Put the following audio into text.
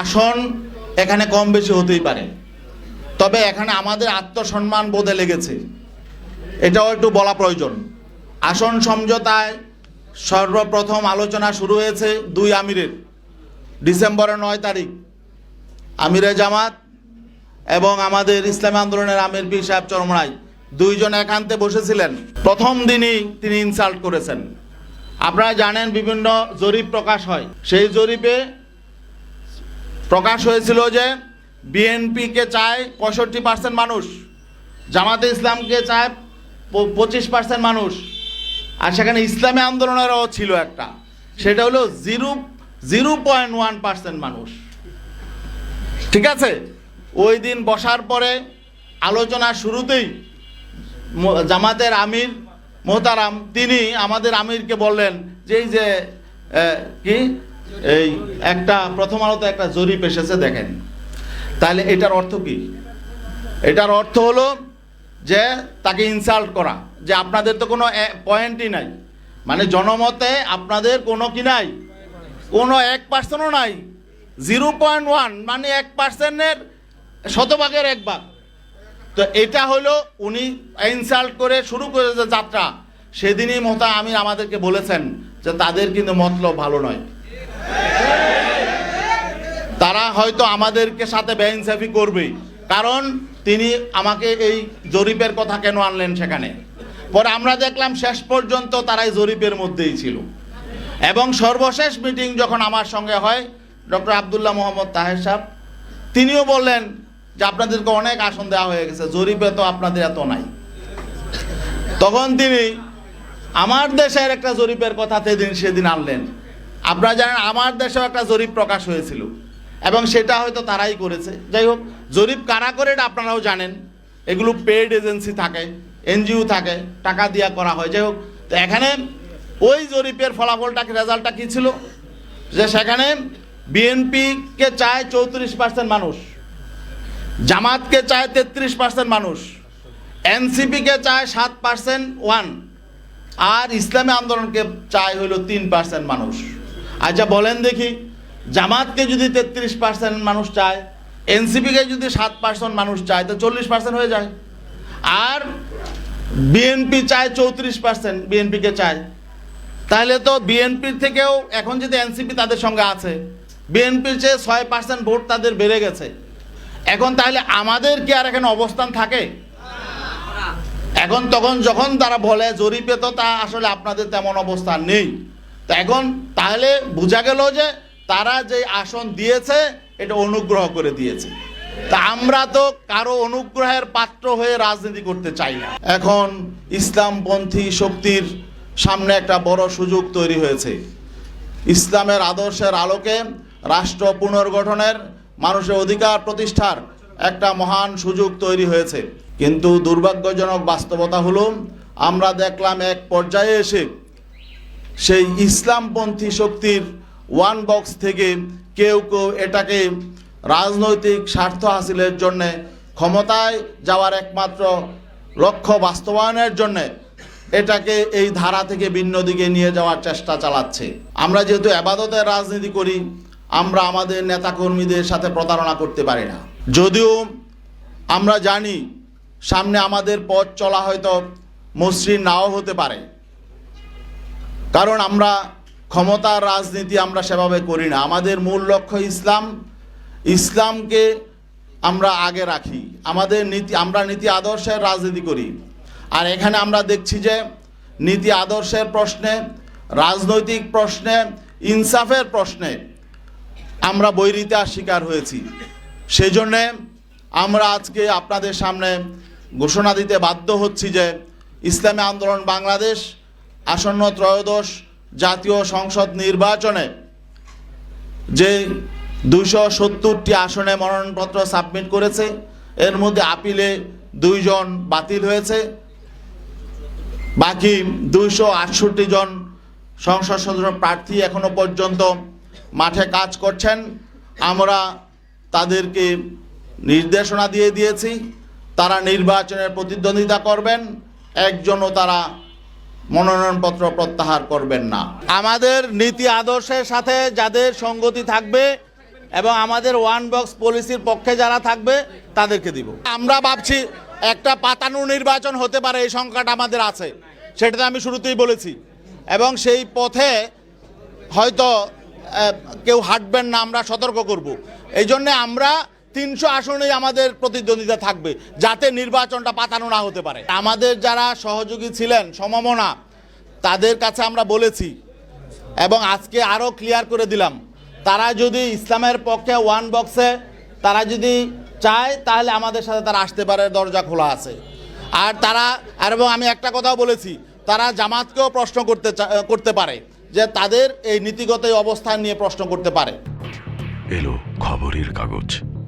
আসন এখানে কম বেশি হতেই পারে। তবে এখানে আমাদের আত্মসম্মান বোধে লেগেছে। এটাও একটু বলা প্রয়োজন। আসন সমঝোতায় সর্বপ্রথম আলোচনা শুরু হয়েছে দুই আমিরের, ডিসেম্বরের নয় তারিখ। আমিরে জামাত এবং আমাদের ইসলামী আন্দোলনের আমির পীর সাহেব চরমরাই দুইজন একান্তে বসেছিলেন। প্রথম দিনই তিনি ইনসাল্ট করেছেন। আপনারা জানেন বিভিন্ন জরিপ প্রকাশ হয়। সেই জরিপে প্রকাশ হয়েছিল যে বিএনপিকে চায় পঁয়ষট্টি পার্সেন্ট মানুষ, জামাতে ইসলামকে চায় পঁচিশ পার্সেন্ট মানুষ। আর সেখানে ইসলামী আন্দোলনেরও ছিল একটা, সেটা হলো zero zero point one percent মানুষ। ঠিক আছে? ওই দিন বসার পরে আলোচনা শুরুতেই জামাতের আমির মোহতারাম, তিনি আমাদের আমিরকে বললেন যে এই যে কি? এই একটা প্রথম আলোতে একটা জরিপ এসেছে, দেখেন। তাহলে এটার অর্থ কি? এটার অর্থ হলো যে তাকে ইনসাল্ট করা, যে আপনাদের তো কোনো পয়েন্টই নাই। মানে জনমতে আপনাদের কোনো কি নাই? কোনো এক পার্সেন্টও নাই। জিরো পয়েন্ট ওয়ান মানে এক পার্সেন্টের শতভাগের এক ভাগ। তো এটা হলো উনি ইনসাল্ট করে শুরু করে যে যাত্রা। সেদিনই মতা আমির আমাদেরকে বলেছেন যে তাদের কিন্তু মতলব ভালো নয় তারা হয়তো আমাদেরকে সাথে বেইনসাফি করবে কারণ তিনি আমাকে এই জরিপের কথা কেন আনলেন সেখানে? পরে আমরা দেখলাম শেষ পর্যন্ত তারাই জরিপের মধ্যেই ছিল। এবং সর্বশেষ মিটিং যখন আমার সঙ্গে হয়, ডক্টর আবদুল্লাহ মোহাম্মদ তাহের সাহেব, তিনিও বললেন যে আপনাদেরকে অনেক আসন দেওয়া হয়ে গেছে, জরিপে তো আপনাদের এত নাই। তখন তিনি, আমার দেশের একটা জরিপের কথা সেদিন সেদিন আনলেন। আপনারা জানেন, আমার দেশেও একটা জরিপ প্রকাশ হয়েছিল। এবং সেটা হয়তো তারাই করেছে। যাই হোক, জরিপ কারা করে এটা আপনারাও জানেন। এগুলো পেড এজেন্সি থাকে, এনজিও থাকে, টাকা দিয়া করা হয়। যাই হোক, তো এখানে ওই জরিপের ফলাফলটা রেজাল্টটা কী ছিল? যে সেখানে বিএনপিকে চায় চৌত্রিশ পার্সেন্ট মানুষ, জামাতকে চায় তেত্রিশ পার্সেন্ট মানুষ, এনসিপিকে চায় সাত পার্সেন্ট ওয়ান আর ইসলামী আন্দোলনকে চায় হলো তিন পার্সেন্ট মানুষ। আচ্ছা বলেন দেখি জামাতকে যদি তেত্রিশ পার্সেন্ট মানুষ চায়, এনসিপিকে যদি সাত পার্সেন্ট মানুষ চায়, তো চল্লিশ পার্সেন্ট হয়ে যায়। আর বিএনপি চায় চৌত্রিশ পার্সেন্ট বিএনপিকে চায়। তাহলে তো বিএনপির থেকেও এখন যদি এনসিপি তাদের সঙ্গে আছে, বিএনপির চেয়ে ছয় পার্সেন্ট ভোট তাদের বেড়ে গেছে। এখন তাহলে আমাদের কি আর এখানে অবস্থান থাকে? এখন তখন যখন তারা বলে জরিপে তো তা আসলে আপনাদের তেমন অবস্থান নেই। তো এখন তাহলে বোঝা গেল যে তারা যে আসন দিয়েছে, এটা অনুগ্রহ করে দিয়েছে। তা আমরা তো কারও অনুগ্রহের পাত্র হয়ে রাজনীতি করতে চাই না। এখন ইসলামপন্থী শক্তির সামনে একটা বড় সুযোগ তৈরি হয়েছে। ইসলামের আদর্শের আলোকে রাষ্ট্র পুনর্গঠনের মানুষের অধিকার প্রতিষ্ঠার একটা মহান সুযোগ তৈরি হয়েছে। কিন্তু দুর্ভাগ্যজনক বাস্তবতা হলো, আমরা দেখলাম এক পর্যায়ে এসে সেই ইসলামপন্থী শক্তির ওয়ান বক্স থেকে কেউ কেউ এটাকে রাজনৈতিক স্বার্থ হাসিলের জন্যে ক্ষমতায় যাওয়ার একমাত্র লক্ষ্য বাস্তবায়নের জন্যে এটাকে এই ধারা থেকে ভিন্ন দিকে নিয়ে যাওয়ার চেষ্টা চালাচ্ছে। আমরা যেহেতু আবাদতের রাজনীতি করি, আমরা আমাদের নেতাকর্মীদের সাথে প্রতারণা করতে পারি না। যদিও আমরা জানি সামনে আমাদের পথ চলা হয়তো মসৃণ নাও হতে পারে। কারণ আমরা ক্ষমতার রাজনীতি আমরা সেভাবে করি না। আমাদের মূল লক্ষ্য ইসলাম। ইসলামকে আমরা আগে রাখি। আমাদের নীতি, আমরা নীতি আদর্শের রাজনীতি করি। আর এখানে আমরা দেখছি যে নীতি আদর্শের প্রশ্নে, রাজনৈতিক প্রশ্নে, ইনসাফের প্রশ্নে আমরা বৈরিতার শিকার হয়েছি। সেই জন্যে আমরা আজকে আপনাদের সামনে ঘোষণা দিতে বাধ্য হচ্ছি যে ইসলামী আন্দোলন বাংলাদেশ, আসন্ন ত্রয়োদশ জাতীয় সংসদ নির্বাচনে যে দুইশো সত্তরটি আসনে মনোনয়নপত্র সাবমিট করেছে, এর মধ্যে আপিলে দুইজন বাতিল হয়েছে। বাকি দুইশো আটষট্টি জন সংসদ সদস্য প্রার্থী এখনও পর্যন্ত মাঠে কাজ করছেন। আমরা তাদেরকে নির্দেশনা দিয়ে দিয়েছি, তারা নির্বাচনের প্রতিদ্বন্দ্বিতা করবেন, একজনও তারা মনোনয়নপত্র প্রত্যাহার করবেন না। আমাদের নীতি আদর্শের সাথে যাদের সঙ্গতি থাকবে এবং আমাদের ওয়ান বক্স পলিসির পক্ষে যারা থাকবে, তাদেরকে দিব। আমরা ভাবছি একটা পাতানো নির্বাচন হতে পারে, এই সংখ্যাটা আমাদের আছে। সেটা তো আমি শুরুতেই বলেছি। এবং সেই পথে হয়তো কেউ হাঁটবেন না, আমরা সতর্ক করব। এই জন্যে আমরা তিনশো আসনেই আমাদের প্রতিদ্বন্দ্বিতা থাকবে, যাতে নির্বাচনটা পাতানো না হতে পারে। আমাদের যারা সহযোগী ছিলেন, সমমনা, তাদের কাছে আমরা বলেছি এবং আজকে আরও ক্লিয়ার করে দিলাম, তারা যদি ইসলামের পক্ষে ওয়ান বক্সে তারা যদি চায়, তাহলে আমাদের সাথে তারা আসতে পারে, দরজা খোলা আছে। আর তারা, আর এবং আমি একটা কথাও বলেছি, তারা জামাতকেও প্রশ্ন করতে করতে পারে, যে তাদের এই নীতিগত অবস্থান নিয়ে প্রশ্ন করতে পারে। এলো খবরের কাগজ।